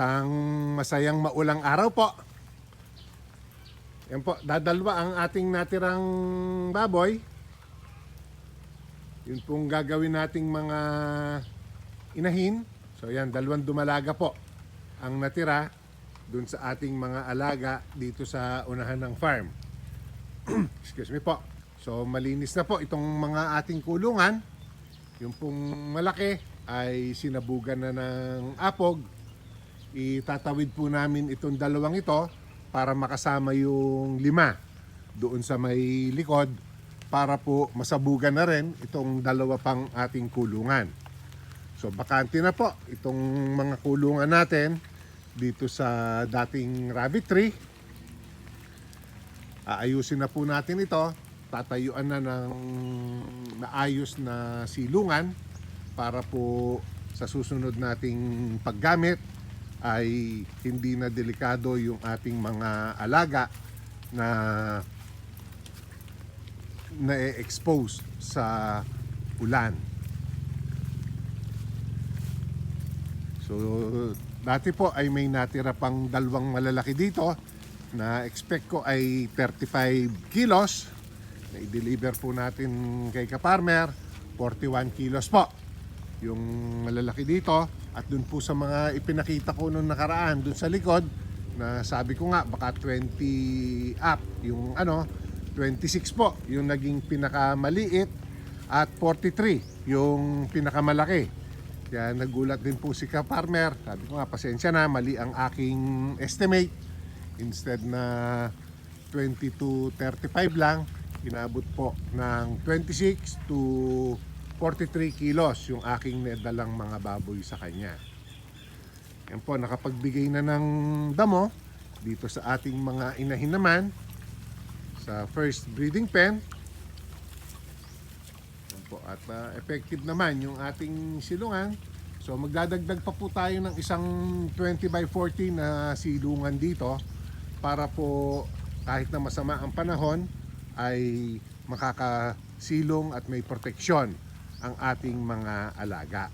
Isang masayang maulang araw po. Yan po, dadalwa ang ating natirang baboy. Yun pong gagawin nating mga inahin. So yan, dalawang dumalaga po ang natira dun sa ating mga alaga dito sa unahan ng farm. Excuse me po. So malinis na po itong mga ating kulungan. Yung pong malaki ay sinabugan na ng apog. Itatawid po namin itong dalawang ito para makasama yung lima doon sa may likod para po masabugan na rin itong dalawa pang ating kulungan. So bakante na po itong mga kulungan natin dito sa dating rabbit tree. Aayusin na po natin ito. Tatayuan na ng maayos na silungan para po sa susunod nating paggamit ay hindi na delikado yung ating mga alaga na na-expose sa ulan. So, dati po ay may natira pang dalawang malalaki dito na expect ko ay 35 kilos. Na i-deliver po natin kay Kaparmer, 41 kilos po. Yung malalaki dito at dun po sa mga ipinakita ko nung nakaraan dun sa likod na sabi ko nga baka 20 up yung ano 26 po yung naging pinakamaliit at 43 yung pinakamalaki kaya nagulat din po si ka-farmer. Sabi ko nga, pasensya na, mali ang aking estimate. Instead na 20 to 35 lang, inabot po ng 26 to 43 kilos yung aking nadalang mga baboy sa kanya. Yan po, nakapagbigay na ng damo dito sa ating mga inahin naman sa first breeding pen. Yan po, at ah, effective naman yung ating silungan. So magdadagdag pa po tayo ng isang 20 by 40 na silungan dito para po kahit na masama ang panahon ay makakasilong at may proteksyon ang ating mga alaga.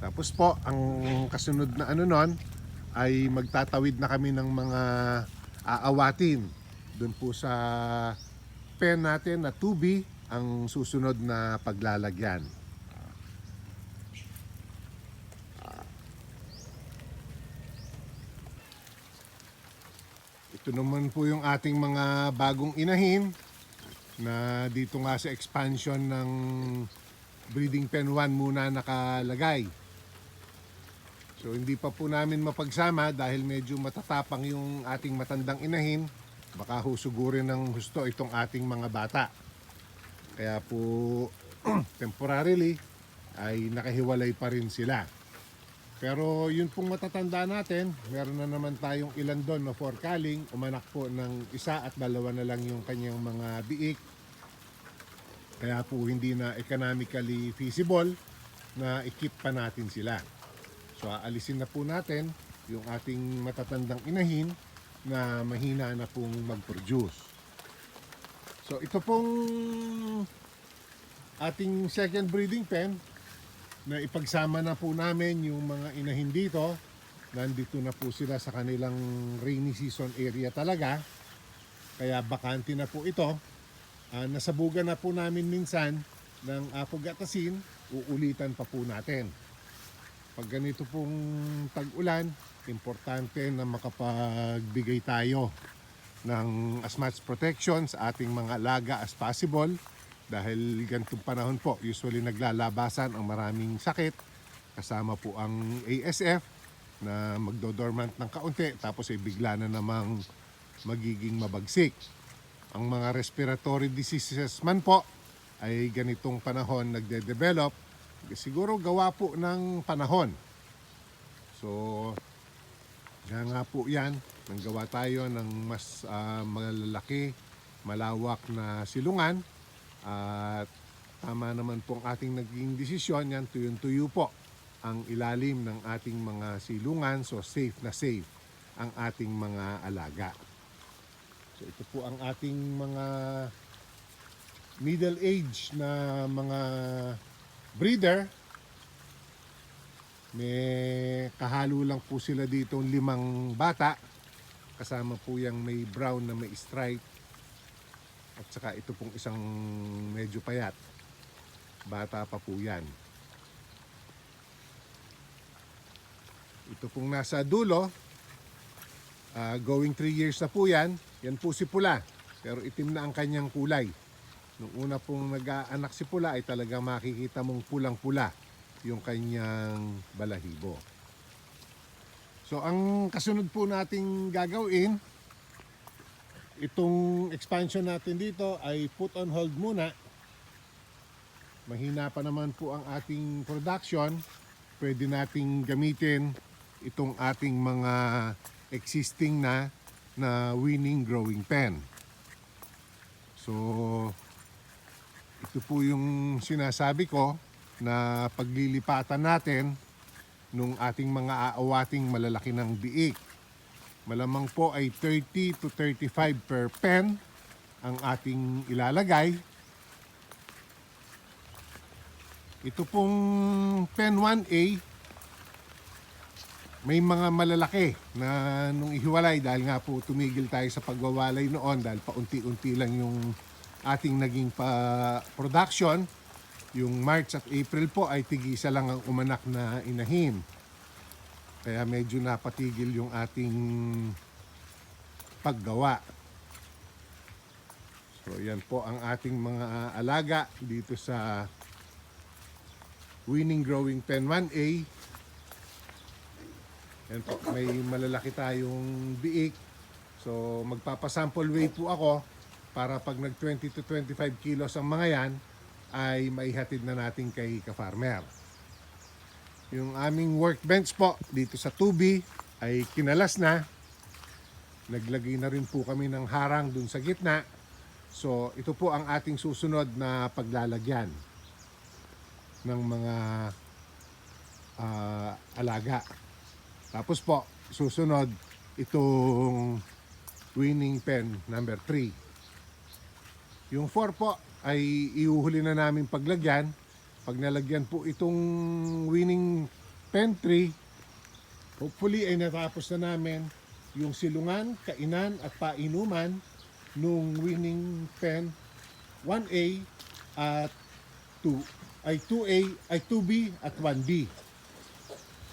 Tapos po, ang kasunod na ano nun ay magtatawid na kami ng mga aawatin doon po sa pen natin na 2B ang susunod na paglalagyan. Ito naman po yung ating mga bagong inahin na dito nga sa expansion ng breeding pen 1 muna nakalagay. So hindi pa po namin mapagsama dahil medyo matatapang yung ating matandang inahin. Baka husugurin ng husto itong ating mga bata. Kaya po temporarily ay nakahiwalay pa rin sila. Pero yun pong matatanda natin, meron na naman tayong ilan doon na forkaling, umanak po ng isa at dalawa na lang yung kanyang mga biik. Kaya po hindi na economically feasible na ikip pa natin sila. So aalisin na po natin yung ating matatandang inahin na mahina na pong mag-produce. So ito pong ating second breeding pen na ipagsama na po namin yung mga inahin dito. Nandito na po sila sa kanilang rainy season area talaga. Kaya bakante na po ito. Ah, nasabugan na po namin minsan ng apog at asin, uulitan pa po natin. Pag ganito pong tag-ulan, importante na makapagbigay tayo ng as much protection sa ating mga alaga as possible dahil ganitong panahon po usually naglalabasan ang maraming sakit kasama po ang ASF na magdodormant ng kaunti tapos ay bigla na namang magiging mabagsik. Ang mga respiratory diseases man po ay ganitong panahon nagde-develop siguro gawa po ng panahon. So, kaya nga po yan, nanggawa tayo ng mas ah, malalaki, malawak na silungan at tama naman pong ating naging desisyon yan, tuyong-tuyo po ang ilalim ng ating mga silungan so safe na safe ang ating mga alaga. So ito po ang ating mga middle age na mga breeder May kahalo lang po sila dito limang bata. Kasama po yung may brown na may stripe. At saka ito pong isang medyo payat. Bata pa po yan. Ito pong nasa dulo, ah, going 3 years na po yan. Yan po si Pula. Pero itim na ang kanyang kulay. Nung una pong nag-aanak si Pula ay talaga makikita mong pulang-pula yung kanyang balahibo. So ang kasunod po nating gagawin, itong expansion natin dito ay put on hold muna. Mahina pa naman po ang ating production. Pwede nating gamitin itong ating mga existing na na winning growing pen. So, ito po yung sinasabi ko na paglilipatan natin nung ating mga aawating malalaki ng biik. Malamang po ay 30 to 35 per pen ang ating ilalagay. Ito pong pen 1A, may mga malalaki na nung ihiwalay dahil nga po tumigil tayo sa pagwawalay noon dahil paunti-unti lang yung ating naging production. Yung March at April po ay tigisa lang ang umanak na inahin. Kaya medyo napatigil yung ating paggawa. So yan po ang ating mga alaga dito sa Winning Growing Pen 1A. Yan po, may malalaki tayong biik. So magpapasample weight po ako para pag nag 20 to 25 kilos ang mga yan ay maihatid na natin kay ka-farmer. Yung aming workbench po dito sa tubi ay kinalas na. Naglagay na rin po kami ng harang dun sa gitna. So ito po ang ating susunod na paglalagyan ng mga ah, alaga. Tapos po, susunod itong winning pen number 3. Yung 4 po ay iuhuli na namin paglagyan. Pag nalagyan po itong winning 3, hopefully ay natapos na namin yung silungan, kainan at painuman nung winning pen 1A at 2 ay 2A ay 2B at 1B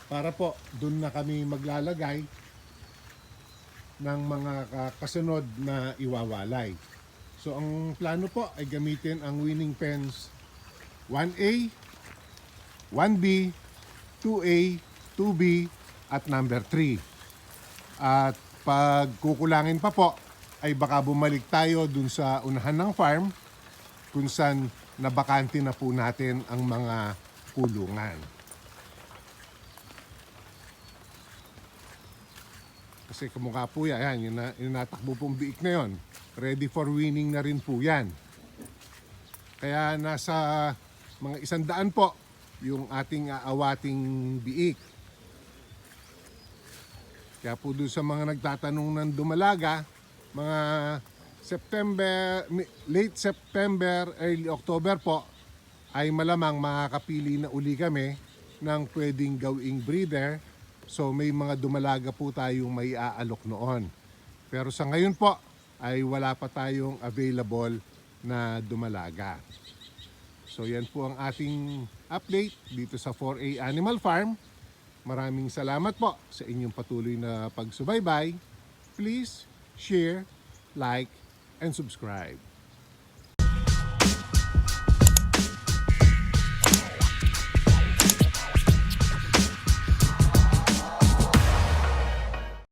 para po doon na kami maglalagay ng mga ka- kasunod na iwawalay. So ang plano po ay gamitin ang winning pens 1A, 1B, 2A, 2B at number 3. At pag kukulangin pa po ay baka bumalik tayo dun sa unahan ng farm kung saan nabakante na po natin ang mga kulungan. Kasi kamukha po yan, yan yung, na, yung natakbo pong biik na yon. Ready for winning na rin po yan. Kaya nasa mga isang daan po yung ating aawating biik. Kaya po doon sa mga nagtatanong ng dumalaga, mga September, late September, early October po, ay malamang makakapili na uli kami ng pwedeng gawing breeder. So may mga dumalaga po tayong may aalok noon. Pero sa ngayon po, ay wala pa tayong available na dumalaga. So yan po ang ating update dito sa 4A Animal Farm. Maraming salamat po sa inyong patuloy na pagsubaybay. Please share, like, and subscribe.